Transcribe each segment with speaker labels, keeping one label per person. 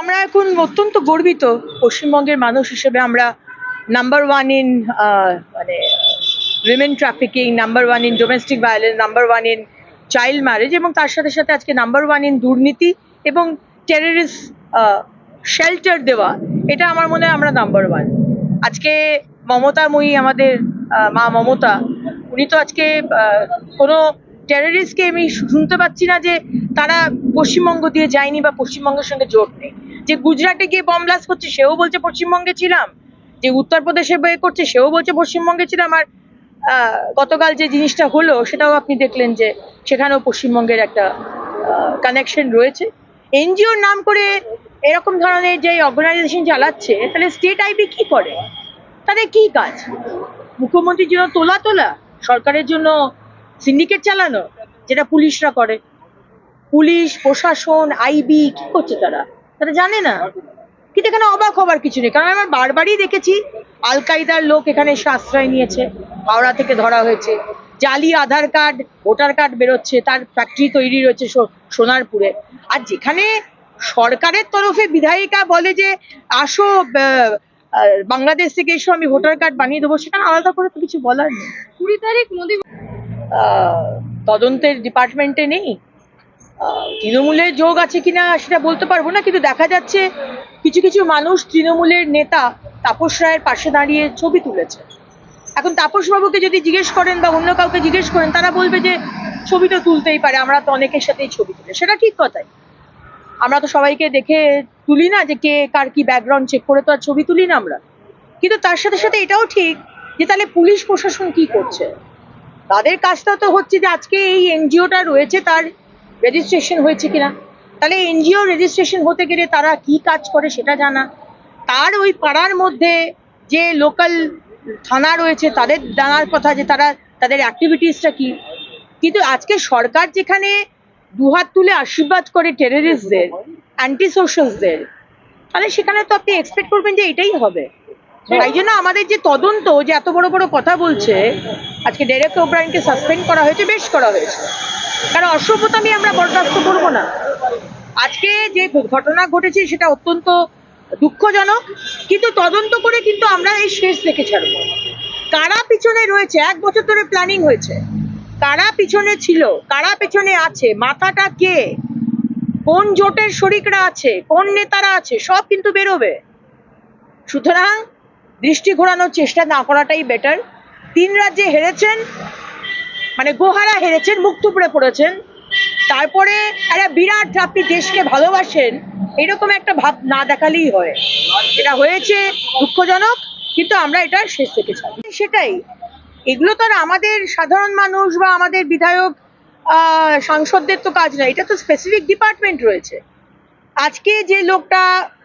Speaker 1: আমরা এখন অত্যন্ত গর্বিত পশ্চিমবঙ্গের মানুষ হিসেবে আমরা নাম্বার ওয়ান ইন মানে women trafficking number one in domestic violence number one in child marriage এবং তার সাথে সাথে আজকে নাম্বার ওয়ান ইন দুর্নীতি এবং টেররিস্ট শেল্টার দেওয়া, এটা আমার মনে হয় আমরা নাম্বার ওয়ান আজকে মমতাময়ী আমাদের মা মমতা, উনি তো আজকে কোনো টেররিস্টকে আমি শুনতে পাচ্ছি না যে তারা পশ্চিমবঙ্গ দিয়ে যায়নি বা পশ্চিমবঙ্গের সঙ্গে জোট নেই। যে গুজরাটে গিয়ে বম ব্লাস্ট করছে, সেও বলছে পশ্চিমবঙ্গে ছিলাম। যে উত্তরপ্রদেশে বে করছে, সেও বলছে পশ্চিমবঙ্গে ছিলাম। আর গতকাল যে জিনিসটা হলো, সেটাও আপনি দেখলেন যে সেখানেও পশ্চিমবঙ্গের একটা কানেকশন রয়েছে। এনজিওর নাম করে এরকম ধরনের যে অর্গানাইজেশন চালাচ্ছে, তাহলে স্টেট আইবি কি করে? তাদের কি কাজ? মুখ্যমন্ত্রীর জন্য তোলা তোলা, সরকারের জন্য সিন্ডিকেট চালানো, যেটা পুলিশরা করে। পুলিশ, প্রশাসন আইবি কি করছে তারা? তারা জানে না। কিন্তু এখানে অবাক হবার কিছু নেই। কারণ আমরা বারবারই দেখেছি আল কায়দার লোক এখানে এসে আশ্রয় নিয়েছে হাওড়া থেকে ধরা হয়েছে। জালি আধার কার্ড ভোটার কার্ড বেরোচ্ছে তার ফ্যাক্টরি তৈরি রয়েছে সোনারপুরে। আর যেখানে সরকারের তরফে বিধায়িকা বলে যে আসো বাংলাদেশ থেকে এসো আমি ভোটার কার্ড বানিয়ে দেবো সেখানে আলাদা করে তো কিছু বলার নেই।
Speaker 2: কুড়ি তারিখ
Speaker 1: আহ, তদন্তের ডিপার্টমেন্টে নেই। তৃণমূলের যোগ আছে কিনা সেটা বলতে পারব না, কিন্তু দেখা যাচ্ছে কিছু কিছু মানুষ তৃণমূলের নেতা তাপস রায়ের পাশে দাঁড়িয়ে ছবি তুলেছে। এখন তাপস বাবুকে যদি জিজ্ঞেস করেন বা অন্য কাউকে জিজ্ঞেস করেন, তারা বলবে যে ছবি তো তুলতেই পারে, আমরা তো অনেকের সাথেই ছবি তুলি। সেটা ঠিক কথাই। আমরা তো সবাইকে দেখে তুলি না যে কে কার কি ব্যাকগ্রাউন্ড চেক করে তো আর ছবি তুলি না আমরা। কিন্তু তার সাথে সাথে এটাও ঠিক যে তাহলে পুলিশ প্রশাসন কি করছে? তাদের কাজটা তো হচ্ছে যে আজকে এই এনজিওটা রয়েছে তার রেজিস্ট্রেশন হয়েছে কিনা? তাহলে এনজিও রেজিস্ট্রেশন হতে গেলে তারা কি কাজ করে সেটা জানা। তার ওই পাড়ার মধ্যে যে লোকাল থানা রয়েছে, তাদের জানার কথা যে তারা, তাদের অ্যাক্টিভিটিসটা কি? কিন্তু আজকে সরকার যেখানে দুহাত তুলে আশীর্বাদ করে টেররিস্টদের অ্যান্টি সোশ্যালসদের তাহলে সেখানে তো আপনি এক্সপেক্ট করবেন যে এটাই হবে। তাই জন্য আমাদের যে তদন্ত, যে এত বড় বড় কথা বলছে, আজকে ডেরেক ওব্রায়নকে সাসপেন্ড করা হয়েছে, বেশ করা হয়েছে। কারণ অসভ্যতামি আমরা বরদাস্ত করব না। আজকে যে ঘটনা ঘটেছে সেটা অত্যন্ত দুঃখজনক, কিন্তু তদন্ত করে কিন্তু আমরা এই শেষ দেখে ছাড়বো। কারা পিছনে রয়েছে? এক বছর ধরে প্ল্যানিং হয়েছে। কারা পিছনে ছিল? কারা পিছনে আছে? মাথাটা কে? কোন জোটের শরিকরা আছে? কোন নেতারা আছে? সব কিন্তু বেরোবে। সুতরাং দৃষ্টি ঘোরানোর চেষ্টা না করাটাই বেটার তিন রাজ্যে হেরেছেন মানে গোহারা হেরেছেন, মুখ টুকরে পড়েছেন। তারপরে একটা বিরাট, আপনি দেশকে ভালোবাসেন, এরকম একটা ভাব না দেখালেই হয়। এটা হয়েছে দুঃখজনক, কিন্তু আমরা এটা শেষ থেকে চাই। সেটাই, এগুলো তো আর আমাদের সাধারণ মানুষ বা আমাদের বিধায়ক সাংসদদের তো কাজ নয় এটা তো স্পেসিফিক ডিপার্টমেন্ট রয়েছে। আজকে যে লোকটা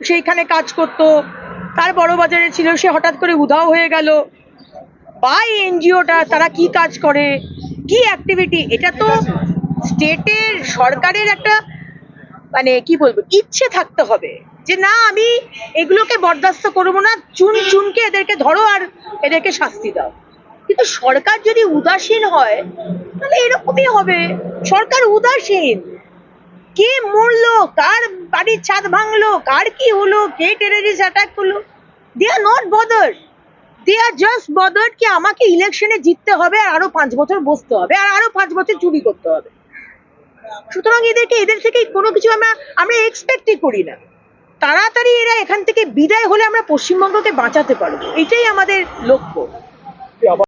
Speaker 1: সেইখানে কাজ করত, তার বড় বাজারে ছিল, সে হঠাৎ করে উধাও হয়ে গেল। বা এনজিওটা, তারা কি কাজ করে? কি অ্যাক্টিভিটি এটা তো স্টেটের সরকারের একটা মানে কি বলব ইচ্ছে থাকতে হবে। যে না আমি এগুলোকে বরদাস্ত করব না চুন চুনকে এদেরকে ধরো আর এদেরকে শাস্তি দাও। কিন্তু সরকার যদি উদাসীন হয় তাহলে এরকমই হবে। সরকার উদাসীন। কে মরলো কার বাড়ির ছাদ ভাঙলো কার কি হলো কে টেররিস্ট অ্যাটাক করল? দে আর নট বদার কি আমাকে ইলেকশনে জিততে হবে আর আরও পাঁচ বছর বসতে হবে আর আরও পাঁচ বছর চুরি করতে হবে। সুতরাং এদেরকে, এদের থেকে কোনো কিছু আমরা আমরা এক্সপেক্টই করি না। তাড়াতাড়ি এরা এখান থেকে বিদায় হলে আমরা পশ্চিমবঙ্গকে বাঁচাতে পারব। এটাই আমাদের লক্ষ্য।